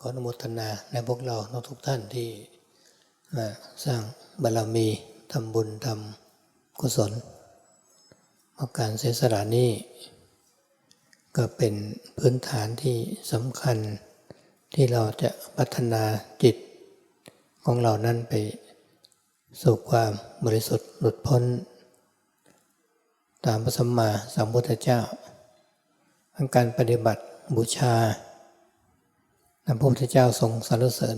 ขออนุโมทนาในพวกเราทุกท่านที่สร้างบารมีทำบุญทำกุศลเพราะการเสียสละนี้ก็เป็นพื้นฐานที่สำคัญที่เราจะพัฒนาจิตของเรานั้นไปสู่ความบริสุทธิ์หลุดพ้น ตามพระสัมมาสัมพุทธเจ้า การปฏิบัติบูชา พระพุทธเจ้าทรงสรรเสริญ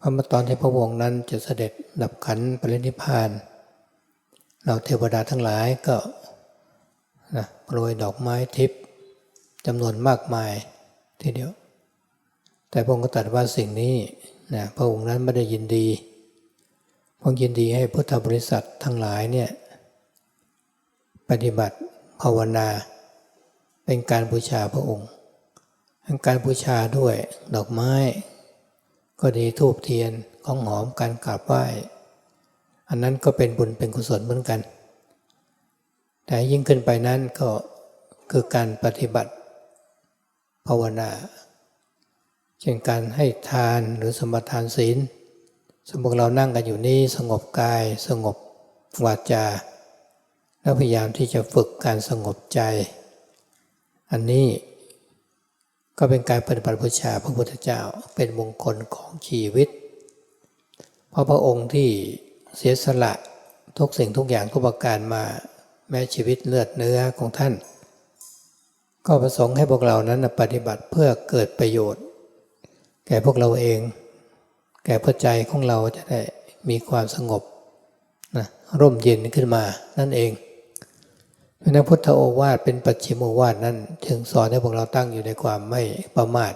พระมื่อตอนที่พระองค์นั้นจะเสด็จดับขันปรินิพพาน เราเทวดาทั้งหลายก็นะโปรยดอกไม้ทิพย์จำนวนมากมายทีเดียว แต่พระองค์ก็ตรัสว่าสิ่งนี้นะพระองค์นั้นไม่ได้ยินดีพระองค์ยินดีให้พุทธบริษัททั้งหลายเนี่ยปฏิบัติภาวนา เป็นการบูชาพระองค์ การบูชาด้วยดอกไม้ ก็ดีทูบเทียนของหอมการกราบไหว้ อันนั้นก็เป็นบุญเป็นกุศลเหมือนกัน แต่ยิ่งขึ้นไปนั้นก็คือการปฏิบัติภาวนา เช่นการให้ทานหรือสมทานศีล สมมติเรานั่งกันอยู่นี่สงบกายสงบวาจา แล้วพยายามที่จะฝึกการสงบใจ อันนี้ ก็เป็นการปฏิบัติบูชาพระพุทธเจ้าเป็นมงคลของชีวิต เพราะพระองค์ที่เสียสละทุกสิ่งทุกอย่างทุกประการมาแม้ชีวิตเลือดเนื้อของท่าน ก็ประสงค์ให้พวกเรานั้นปฏิบัติเพื่อเกิดประโยชน์ แก่พวกเราเอง แก่พระใจของเราจะได้มีความสงบนะร่มเย็นขึ้นมานั่นเอง พระพุทธโอวาทเป็นปัจฉิมโอวาทนั้นถึงสอนให้พวกเราตั้งอยู่ในความไม่ประมาท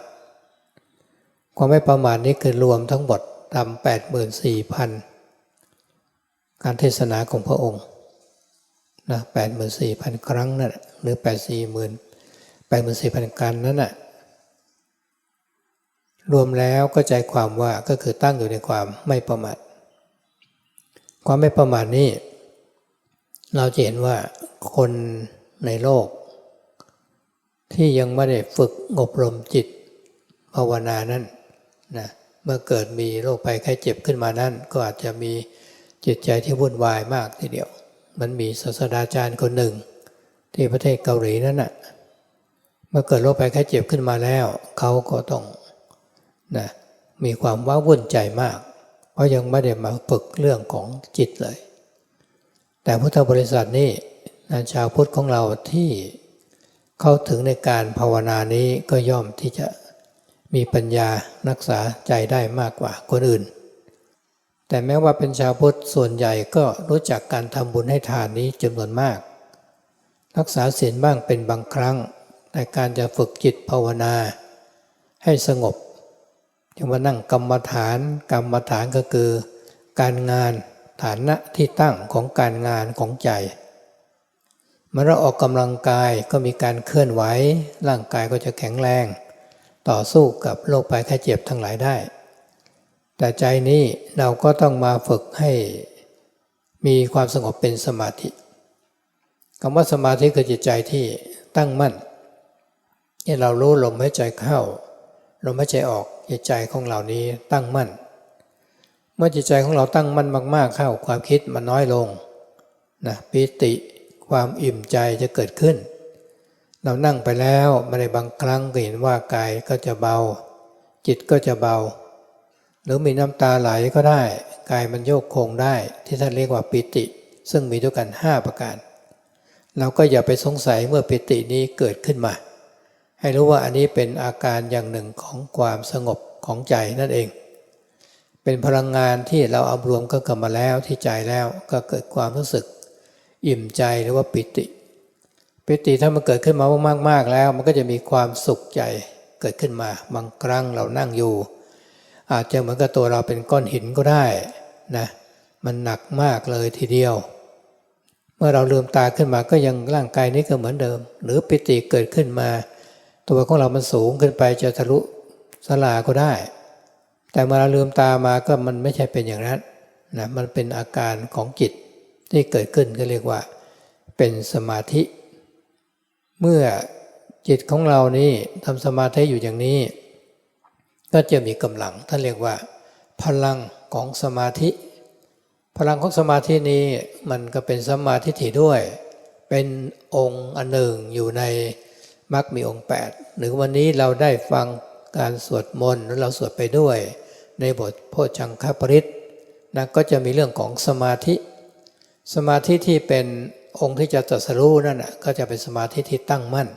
ความไม่ประมาทนี้คือรวมทั้งหมดทำแปดหมื่นสี่พันการเทศนาของพระองค์นะแปดหมื่นสี่พันครั้งนั่นหรือแปดสี่หมื่นแปดหมื่นสี่พันการนั้นน่ะรวมแล้วก็ใจความว่าก็คือตั้งอยู่ในความไม่ประมาทความไม่ประมาทนี้ เราจะเห็นว่าคนในโลก ที่ยังไม่ได้ฝึกอบรมจิตภาวนานั้นนะเมื่อเกิดมีโรคภัยไข้เจ็บขึ้นมานั้น ก็อาจจะมีจิตใจที่วุ่นวายมากทีเดียว มันมีศาสตราจารย์คนหนึ่ง ที่ประเทศเกาหลีนั่นนะ่ะเมื่อเกิดโรคภัยไข้เจ็บขึ้นมาแล้ว เขาก็ต้องนะมีความว้าวุ่นใจมาก เพราะยังไม่ได้มาฝึกเรื่องของจิตเลย แต่พุทธบริษัทนี่ชาวพุทธของเราที่เข้าถึงในการภาวนานี้ก็ย่อมที่จะมีปัญญารักษาใจได้มากกว่าคนอื่น แต่แม้ว่าเป็นชาวพุทธส่วนใหญ่ก็รู้จักการทำบุญให้ทานนี้จำนวนมาก รักษาศีลบ้างเป็นบางครั้งในการจะฝึกจิตภาวนาให้สงบจะมานั่งกรรมฐาน กรรมฐานก็คือ การงาน ฐานะที่ตั้งของการงานของใจเมื่อเราออกกำลังกายก็มีการเคลื่อนไหวร่างกายก็จะแข็งแรง ต่อสู้กับโรคภัยไข้เจ็บทั้งหลายได้ แต่ใจนี้เราก็ต้องมาฝึกให้มีความสงบเป็นสมาธิคำว่าสมาธิคือจิตใจที่ตั้งมั่นที่เรารู้ลมหายใจเข้าลมหายใจออกจิตใจของเหล่านี้ตั้งมั่น มื่อจิตใจของเราตั้งมั่นมาก ๆ เข้าความคิดมันน้อยลงนะปิติความอิ่มใจจะเกิดขึ้น เรานั่งไปแล้วมาในบางครั้งก็เห็นว่ากายก็จะเบา จิตก็จะเบา หรือมีน้ำตาไหลก็ได้ กายมันโยกโคงได้ที่ท่านเรียกว่าปิติ ซึ่งมีด้วยกัน 5 ประการ เราก็อย่าไปสงสัยเมื่อปิตินี้เกิดขึ้นมา ให้รู้ว่าอันนี้เป็นอาการอย่างหนึ่งของความสงบของใจนั่นเอง เป็นพลังงานที่เราเอารวมก็กลับมาแล้วที่ใจแล้วก็เกิดความรู้สึก อิ่มใจหรือว่าปิติ ปิติถ้ามันเกิดขึ้นมามากๆแล้ว มันก็จะมีความสุขใจเกิดขึ้นมาบางครั้งเรานั่งอยู่ อาจจะเหมือนกับตัวเราเป็นก้อนหินก็ได้นะมันหนักมากเลยทีเดียว เมื่อเราลืมตาขึ้นมาก็ยังร่างกายนี้ก็เหมือนเดิม หรือปิติเกิดขึ้นมา ตัวของเรามันสูงขึ้นไปจะทะลุสลาก็ได้ แต่เมื่อเราลืมตามาก็มันไม่ใช่เป็นอย่างนั้นนะมันเป็นอาการของจิตที่เกิดขึ้นก็เรียกว่า เป็นสมาธิ เมื่อจิตของเรานี่ทำสมาธิอยู่อย่างนี้ ก็จะมีกำลังท่านเรียกว่า พลังของสมาธิ พลังของสมาธินี้มันก็เป็นสมมาธิถี่ด้วย เป็นองค์อันหนึ่งอยู่ในมรรคมีองค์ 8 หรือวันนี้เราได้ฟัง การสวดมนต์เราสวดไปด้วย ในบทโพชังคปริตนะก็จะมีเรื่องของสมาธิ สมาธิที่เป็นองค์ที่จะตรัสรู้นั่นนะก็จะเป็นสมาธิที่ตั้งมั่น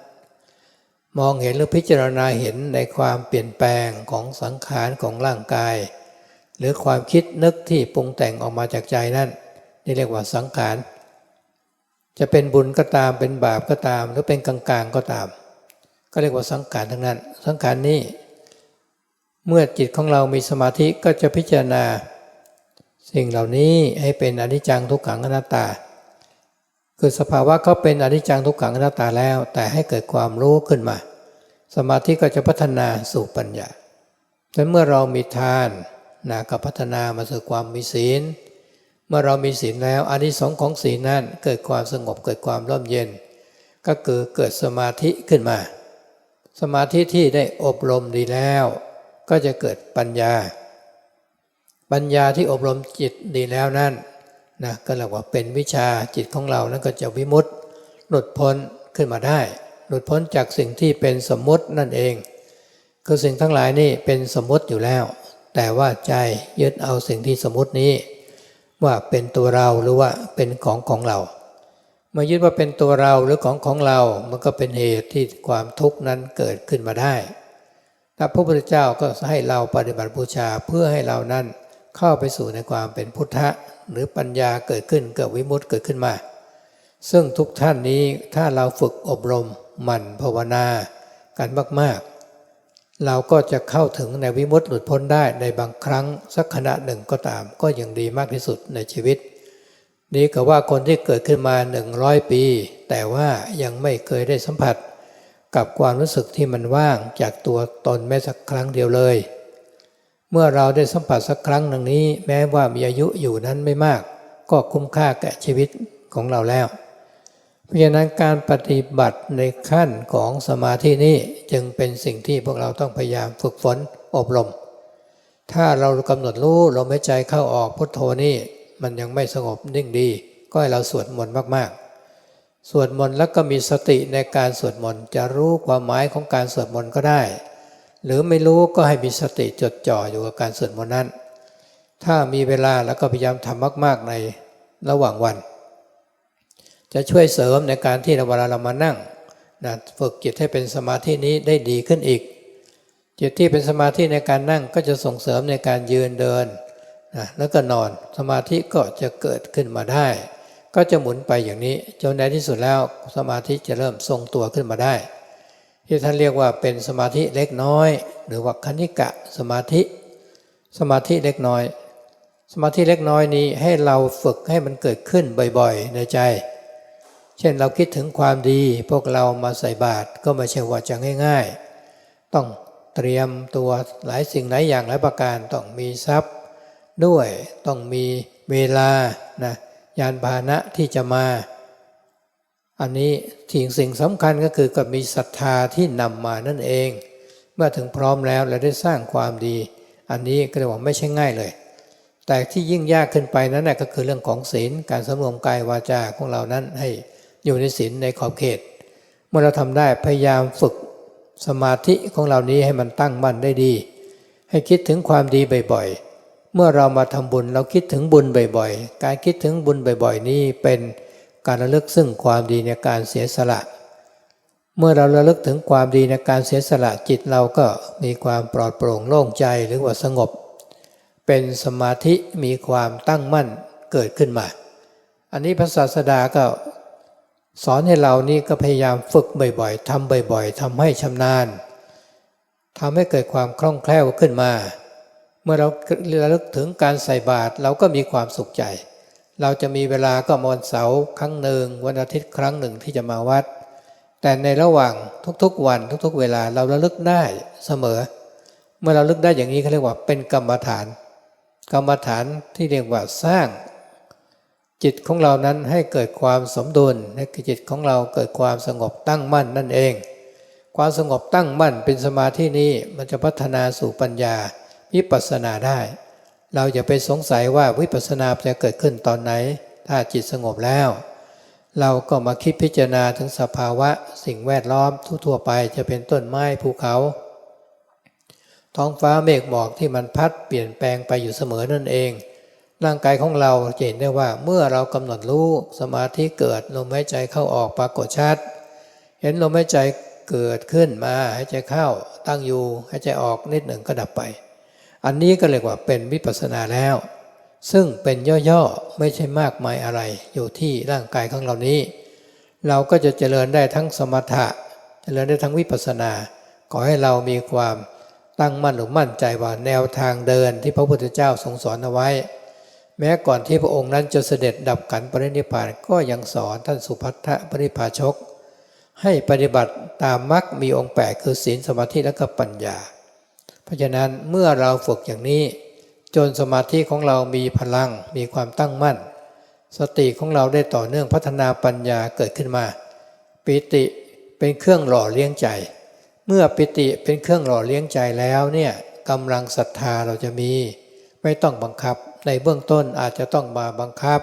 มองเห็นหรือพิจารณาเห็นในความเปลี่ยนแปลงของสังขารของร่างกาย หรือความคิดนึกที่ปรุงแต่งออกมาจากใจนั่นนี่เรียกว่าสังขารจะเป็นบุญก็ตามเป็นบาปก็ตาม หรือเป็นกลางๆก็ตาม ก็เรียกว่าสังขารทั้งนั้น สังขารนี้ เมื่อจิตของเรามีสมาธิก็จะพิจารณา สิ่งเหล่านี้ให้เป็นอนิจจังทุกขังอนัตตา คือสภาวะเขาเป็นอนิจจังทุกขังอนัตตาแล้ว แต่ให้เกิดความรู้ขึ้นมา สมาธิก็จะพัฒนาสู่ปัญญาแต่เมื่อเรามีทานนะก็พัฒนามาสู่ความมีศีล เมื่อเรามีศีลแล้วอนิสงส์ของศีลนั้นเกิดความสงบเกิดความร่มเย็น ก็คือเกิดสมาธิขึ้นมา สมาธิที่ได้อบรมดีแล้ว ก็จะเกิดปัญญา ปัญญาที่อบรมจิตดีแล้วนั่นนะก็เรียกว่าเป็นวิชาจิตของเรานั้นก็จะวิมุตติหลุดพ้นขึ้นมาได้ หลุดพ้นจากสิ่งที่เป็นสมมตินั่นเอง คือสิ่งทั้งหลายนี่เป็นสมมติอยู่แล้ว แต่ว่าใจยึดเอาสิ่งที่สมมตินี้ ว่าเป็นตัวเราหรือว่าเป็นของของเราเมื่อยึดว่าเป็นตัวเราหรือของของเรา มันก็เป็นเหตุที่ความทุกข์นั้นเกิดขึ้นมาได้ พระพุทธเจ้าก็ให้เราปฏิบัติบูชาเพื่อให้เรานั้นเข้าไปสู่ในความเป็นพุทธะ หรือปัญญาเกิดขึ้นเกิดวิมุตติเกิดขึ้นมา ซึ่งทุกท่านนี้ถ้าเราฝึกอบรมหมั่นภาวนากันมากๆ เราก็จะเข้าถึงในวิมุตติหลุดพ้นได้ในบางครั้งสักขณะหนึ่งก็ตาม ก็ยังดีมากที่สุดในชีวิต นี่ก็ว่าคนที่เกิดขึ้นมาหนึ่งร้อยปี แต่ว่ายังไม่เคยได้สัมผัส กับความรู้สึกที่มันว่างจากตัวตนแม้สักครั้งเดียวเลย เมื่อเราได้สัมผัสสักครั้งหนึ่งนี้ แม้ว่ามีอายุอยู่นั้นไม่มาก ก็คุ้มค่าแก่ชีวิตของเราแล้ว เพราะฉะนั้นการปฏิบัติในขั้นของสมาธินี้จึงเป็นสิ่งที่พวกเราต้องพยายามฝึกฝนอบรม ถ้าเรากำหนดรู้ลมหายใจเข้าออกพุทโธนี่มันยังไม่สงบนิ่งดี ก็ให้เราสวดมนต์มากๆ สวดมนต์แล้วก็มีสติในการสวดมนต์จะรู้ความหมายของการสวดมนต์ก็ได้ หรือไม่รู้ก็ให้มีสติจดจ่ออยู่กับการสวดมนต์นั้น ถ้ามีเวลาแล้วก็พยายามทำมาก ๆในระหว่างวัน จะช่วยเสริมในการที่เวลาเรามานั่งนะฝึกจิตให้เป็นสมาธินี้ได้ดีขึ้นอีก จิตที่เป็นสมาธิในการนั่งก็จะส่งเสริมในการยืนเดินนะแล้วก็นอนสมาธิก็จะเกิดขึ้นมาได้ ก็จะหมุนไปอย่างนี้จนในที่สุดแล้วสมาธิจะเริ่มทรงตัวขึ้นมาได้ ที่ท่านเรียกว่าเป็นสมาธิเล็กน้อย หรือว่าคณิกะสมาธิ สมาธิเล็กน้อย สมาธิเล็กน้อยนี้ให้เราฝึกให้มันเกิดขึ้นบ่อยๆ ในใจ เช่นเราคิดถึงความดีพวกเรามาใส่บาตรก็ไม่ใช่ว่าจะง่ายๆ ต้องเตรียมตัวหลายสิ่งหลายอย่างหลายประการต้องมีทรัพย์ ด้วยต้องมีเวลานะ ยานพาหนะที่จะมา อันนี้สิ่งสิ่งสำคัญก็คือกับมีศรัทธาที่นำมานั่นเอง เมื่อถึงพร้อมแล้วเราได้สร้างความดี อันนี้ก็เรียกว่าไม่ใช่ง่ายเลย แต่ที่ยิ่งยากขึ้นไปนั้นนะก็คือเรื่องของศีลการสำรวมกายวาจาของเรานั้นให้อยู่ในศีลในขอบเขต เมื่อเราทำได้พยายามฝึกสมาธิของเรานี้ให้มันตั้งมั่นได้ดี ให้คิดถึงความดีบ่อยๆ เมื่อเรามาทำบุญเราคิดถึงบุญบ่อยๆ การคิดถึงบุญบ่อยๆ นี้เป็นการระลึกซึ่งความดีในการเสียสละ เมื่อเราระลึกถึงความดีในการเสียสละจิตเราก็มีความปลอดโปร่งโล่งใจหรือว่าสงบ เป็นสมาธิมีความตั้งมั่นเกิดขึ้นมา อันนี้พระศาสดาก็สอนให้เรานี่ก็พยายามฝึกบ่อยๆทำบ่อยๆทำให้ชำนาญทำให้เกิดความคล่องแคล่วขึ้นมา เมื่อเราระลึกถึงการใส่บาตรเราก็มีความสุขใจ เราจะมีเวลาก็มวันเสาร์ครั้งหนึ่ง วันอาทิตย์ครั้งหนึ่งที่จะมาวัด แต่ในระหว่างทุกๆวันทุกๆ เวลาเราระลึกได้เสมอ เมื่อเราลึกได้อย่างนี้เขาเรียกว่าเป็นกรรมฐาน กรรมฐานที่เรียกว่าสร้าง จิตของเรานั้นให้เกิดความสมดุลให้จิตของเราเกิดความสงบตั้งมั่นนั่นเอง ความสงบตั้งมั่นเป็นสมาธินี้มันจะพัฒนาสู่ปัญญา วิปัสสนาได้ เราอย่าไปสงสัยว่าวิปัสสนาจะเกิดขึ้นตอนไหน ถ้าจิตสงบแล้ว เราก็มาคิดพิจารณาถึงสภาวะสิ่งแวดล้อมทั่วๆไปจะเป็นต้นไม้ภูเขา ท้องฟ้าเมฆหมอกที่มันพัดเปลี่ยนแปลงไปอยู่เสมอนั่นเอง ร่างกายของเราจะเห็นได้ว่าเมื่อเรากำหนดรู้สมาธิเกิดลมหายใจเข้าออกปรากฏชัด เห็นลมหายใจเกิดขึ้นมาหายใจเข้าตั้งอยู่หายใจออกนิดหนึ่งก็ดับไป อันนี้ก็เรียกว่าเป็นวิปัสสนาแล้ว ซึ่งเป็นย่อๆไม่ใช่มากมายอะไร อยู่ที่ร่างกายของเรานี้ เราก็จะเจริญได้ทั้งสมถะ เจริญได้ทั้งวิปัสสนา ขอให้เรามีความตั้งมั่นหรือมั่นใจว่าแนวทางเดินที่พระพุทธเจ้าทรงสอนเอาไว้ แม้ก่อนที่พระองค์นั้นจะเสด็จดับขันปรินิพพานก็ยังสอนท่านสุพัทธปริภาชก ให้ปฏิบัติตามมรรคมีองค์แปดคือศีลสมาธิและก็ปัญญา ราะฉะนั้นเมื่อเราฝึกอย่างนี้ จนสมาธิของเรามีพลังมีความตั้งมั่น สติของเราได้ต่อเนื่องพัฒนาปัญญาเกิดขึ้นมา ปิติเป็นเครื่องหล่อเลี้ยงใจ เมื่อปิติเป็นเครื่องหล่อเลี้ยงใจแล้วเนี่ยกำลังศรัทธาเราจะมี ไม่ต้องบังคับ ในเบื้องต้นอาจจะต้องมาบังคับ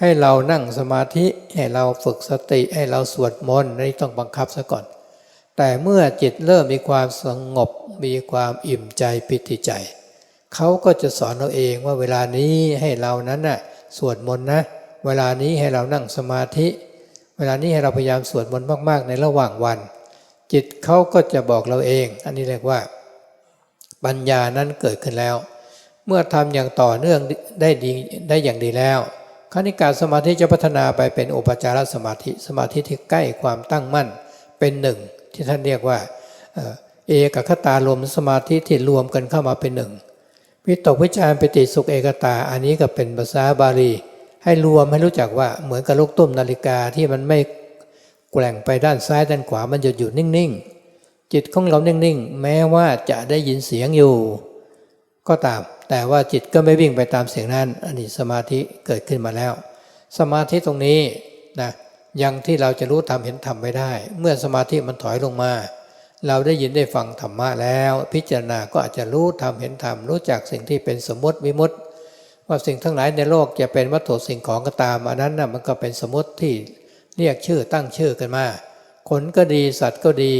ให้เรานั่งสมาธิให้เราฝึกสติให้เราสวดมนต์นี่ต้องบังคับซะก่อน แต่เมื่อจิตเริ่มมีความสงบ มีความอิ่มใจปิติใจ เขาก็จะสอนเราเองว่าเวลานี้ให้เรานั้นน่ะสวดมนต์นะ เวลานี้ให้เรานั่งสมาธิ เวลานี้ให้เราพยายามสวดมนต์มากๆ ในระหว่างวัน จิตเขาก็จะบอกเราเอง อันนี้เรียกว่า ปัญญานั้นเกิดขึ้นแล้ว เมื่อทำอย่างต่อเนื่องได้ดีได้อย่างดีแล้วคณิกาสมาธิจะพัฒนาไปเป็นอุปจารสมาธิสมาธิที่ใกล้ความตั้งมั่นเป็นหนึ่งที่ท่านเรียกว่า เอกคตารวมสมาธิที่รวมกันเข้ามาเป็นหนึ่งวิตกวิจารปิติสุขเอกตาอันนี้ก็เป็นภาษาบาลี ให้รวมให้รู้จักว่าเหมือนกับลูกตุ้มนาฬิกาที่มันไม่แกว่งไปด้านซ้ายด้านขวามันจะอยู่นิ่งๆ จิตของเรานิ่งๆ แม้ว่าจะได้ยินเสียงอยู่ ก็ตาม แต่ว่าจิตก็ไม่วิ่งไปตามเสียงนั้น อันนี้สมาธิเกิดขึ้นมาแล้ว สมาธิตรงนี้นะยังที่เราจะรู้ทำเห็นทำไม่ได้ เมื่อสมาธิมันถอยลงมา เราได้ยินได้ฟังธรรมะแล้ว พิจารณาก็อาจจะรู้ทำเห็นทำรู้จักสิ่งที่เป็นสมมติวิมุตติ ว่าสิ่งทั้งหลายในโลกจะเป็นวัตถุสิ่งของก็ตามอันนั้นนะมันก็เป็นสมมติที่เรียกชื่อตั้งชื่อกันมาคนก็ดีสัตว์ก็ดี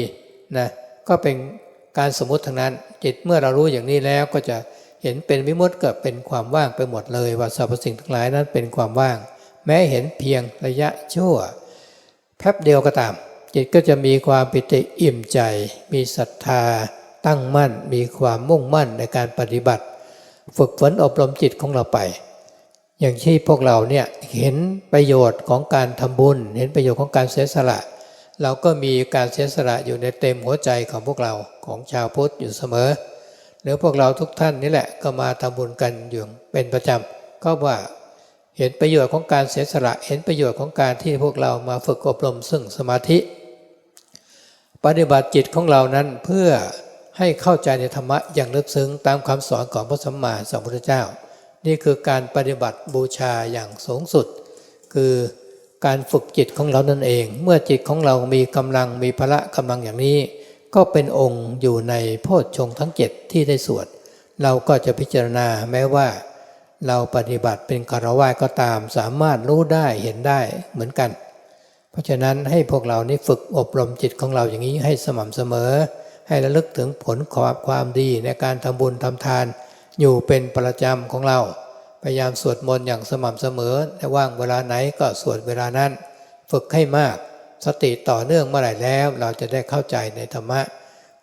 นะก็เป็นการสมมติทั้งนั้น จิตเมื่อเรารู้อย่างนี้แล้วก็จะเห็นเป็นวิมุตติก็เป็นความว่างไปหมดเลย ว่าสรรพสิ่งทั้งหลายนั้นเป็นความว่าง แม้เห็นเพียงระยะชั่วแป๊บเดียวก็ตาม จิตก็จะมีความปิติอิ่มใจ มีศรัทธา ตั้งมั่น มีความมุ่งมั่นในการปฏิบัติ ฝึกฝนอบรมจิตของเราไป อย่างที่พวกเราเนี่ยเห็นประโยชน์ของการทำบุญ เห็นประโยชน์ของการเสียสละ เราก็มีการเสียสละอยู่ในเต็มหัวใจของพวกเราของชาวพุทธอยู่เสมอหรือพวกเราทุกท่านนี่แหละก็มาทำบุญกันอยู่เป็นประจำก็ว่าเห็นประโยชน์ของการเสียสละ เห็นประโยชน์ของการที่พวกเรามาฝึกอบรมซึ่งสมาธิ ปฏิบัติจิตของเรานั้นเพื่อให้เข้าใจในธรรมะอย่างลึกซึ้งตามคำสอนของพระสัมมาสัมพุทธเจ้า นี่คือการปฏิบัติบูชาอย่างสูงสุด คือการฝึกจิตของเรานั่นเอง เมื่อจิตของเรามีกำลังมีพละกำลังอย่างนี้ ก็เป็นองค์อยู่ในโพชฌงทั้งเจ็ดที่ได้สวด เราก็จะพิจารณาแม้ว่า เราปฏิบัติเป็นคารวะก็ตามสามารถรู้ได้เห็นได้เหมือนกัน เพราะฉะนั้นให้พวกเรานี่ฝึกอบรมจิตของเราอย่างนี้ให้สม่ำเสมอ ให้ระลึกถึงผลความความดีในการทำบุญทำทาน อยู่เป็นประจำของเรา พยายามสวดมนต์อย่างสม่ำเสมอในว่างเวลาไหนก็สวดเวลานั้น ฝึกให้มาก สติต่อเนื่องเมื่อไหร่แล้ว เราจะได้เข้าใจในธรรมะ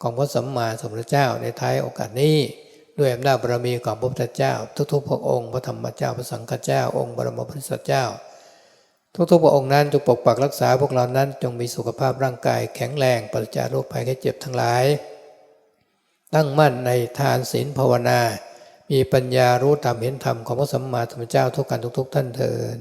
ของพระสัมมาสัมพุทธเจ้าในท้ายโอกาสนี้ ด้วยอำนาจบารมีของพระพุทธเจ้า ทุกๆพระองค์พระธรรมเจ้าพระสังฆเจ้าองค์บรมพุทธเจ้า ทุกๆพระองค์นั้นจงปกปักรักษาพวกเรานั้นจงมีสุขภาพร่างกายแข็งแรงปราศจากโรคภัยแค่เจ็บทั้งหลาย ตั้งมั่นในทานศีลภาวนา มีปัญญารู้ธรรมเห็นธรรมของพระสัมมาสัมพุทธเจ้าทุกกันทุกๆท่านเทิน